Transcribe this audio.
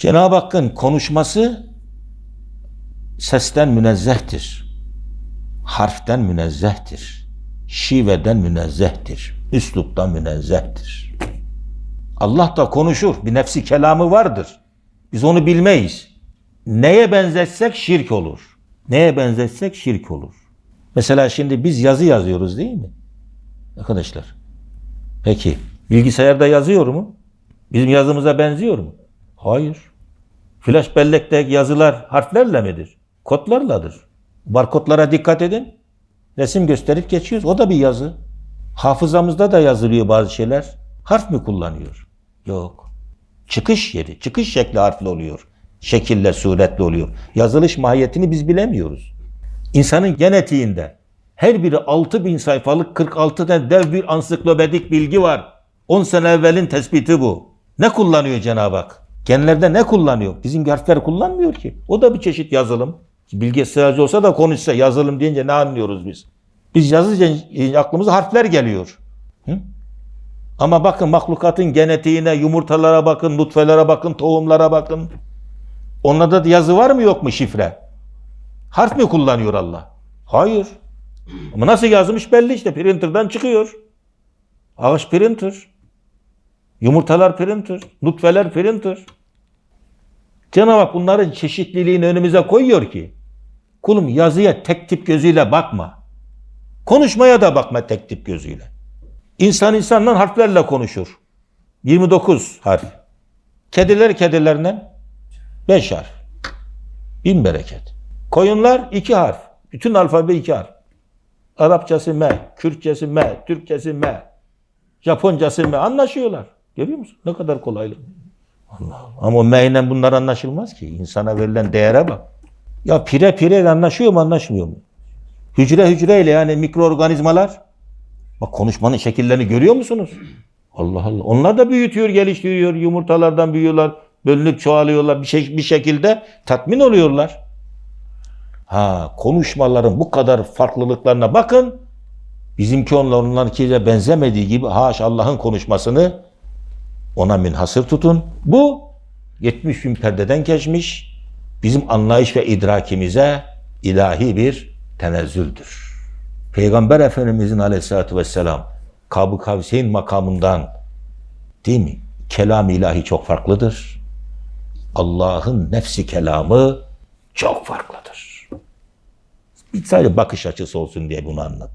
Cenab-ı Hakk'ın konuşması sesten münezzehtir. Harften münezzehtir. Şiveden münezzehtir. Üsluptan münezzehtir. Allah da konuşur. Bir nefsi kelamı vardır. Biz onu bilmeyiz. Neye benzetsek şirk olur. Neye benzetsek şirk olur. Mesela şimdi biz yazı yazıyoruz değil mi? Arkadaşlar. Peki bilgisayarda yazıyor mu? Bizim yazımıza benziyor mu? Hayır. Flash bellekteki yazılar harflerle midir? Kodlarladır. Barkodlara dikkat edin. Resim gösterip geçiyoruz. O da bir yazı. Hafızamızda da yazılıyor bazı şeyler. Harf mi kullanıyor? Yok. Çıkış yeri, çıkış şekli harfli oluyor. Şekille, suretle oluyor. Yazılış mahiyetini biz bilemiyoruz. İnsanın genetiğinde her biri 6000 sayfalık 46 tane dev bir ansiklopedik bilgi var. 10 sene evvelin tespiti bu. Ne kullanıyor Cenab-ı Hak? Genlerde ne kullanıyor? Bizim harfler kullanmıyor ki. O da bir çeşit yazılım. Bilgi sığacı olsa da konuşsa yazılım deyince ne anlıyoruz biz? Biz yazınca aklımıza harfler geliyor. Hı? Ama bakın mahlukatın genetiğine, yumurtalara bakın, nutfelere bakın, tohumlara bakın. Onlarda da yazı var mı yok mu şifre? Harf mi kullanıyor Allah? Hayır. Ama nasıl yazmış belli işte. Printer'dan çıkıyor. Ağaç printer. Yumurtalar printer. Nutfeler printer. Cenab-ı Hak bunların çeşitliliğini önümüze koyuyor ki kulum yazıya tek tip gözüyle bakma. Konuşmaya da bakma tek tip gözüyle. İnsan insanla harflerle konuşur. 29 harf. Kediler kedilerinden 5 harf. Bin bereket. Koyunlar 2 harf. Bütün alfabe 2 harf. Arapçası M, Kürtçesi M, Türkçesi M, Japoncası M. Anlaşıyorlar. Görüyor musun? Ne kadar kolaylık. Allah Allah. Ama o M ile bunlar anlaşılmaz ki. İnsana verilen değere bak. Ya pire pire anlaşıyor mu anlaşmıyor mu? Hücre hücreyle yani mikroorganizmalar. Bak konuşmanın şekillerini görüyor musunuz? Allah Allah. Onlar da büyütüyor, geliştiriyor. Yumurtalardan büyüyorlar. Bölünüp çoğalıyorlar. Bir, şey, bir şekilde tatmin oluyorlar. Ha konuşmaların bu kadar farklılıklarına bakın. Bizimki onlarınkiyle benzemediği gibi haş Allah'ın konuşmasını ona münhasır tutun. Bu 70 bin perdeden geçmiş bizim anlayış ve idrakimize ilahi bir tenezzüldür. Peygamber Efendimizin aleyhissalatü vesselam Kab-ı Kavseyn makamından değil mi? Kelam ilahi çok farklıdır. Allah'ın nefsi kelamı çok farklıdır. Bir sadece bakış açısı olsun diye bunu anlat.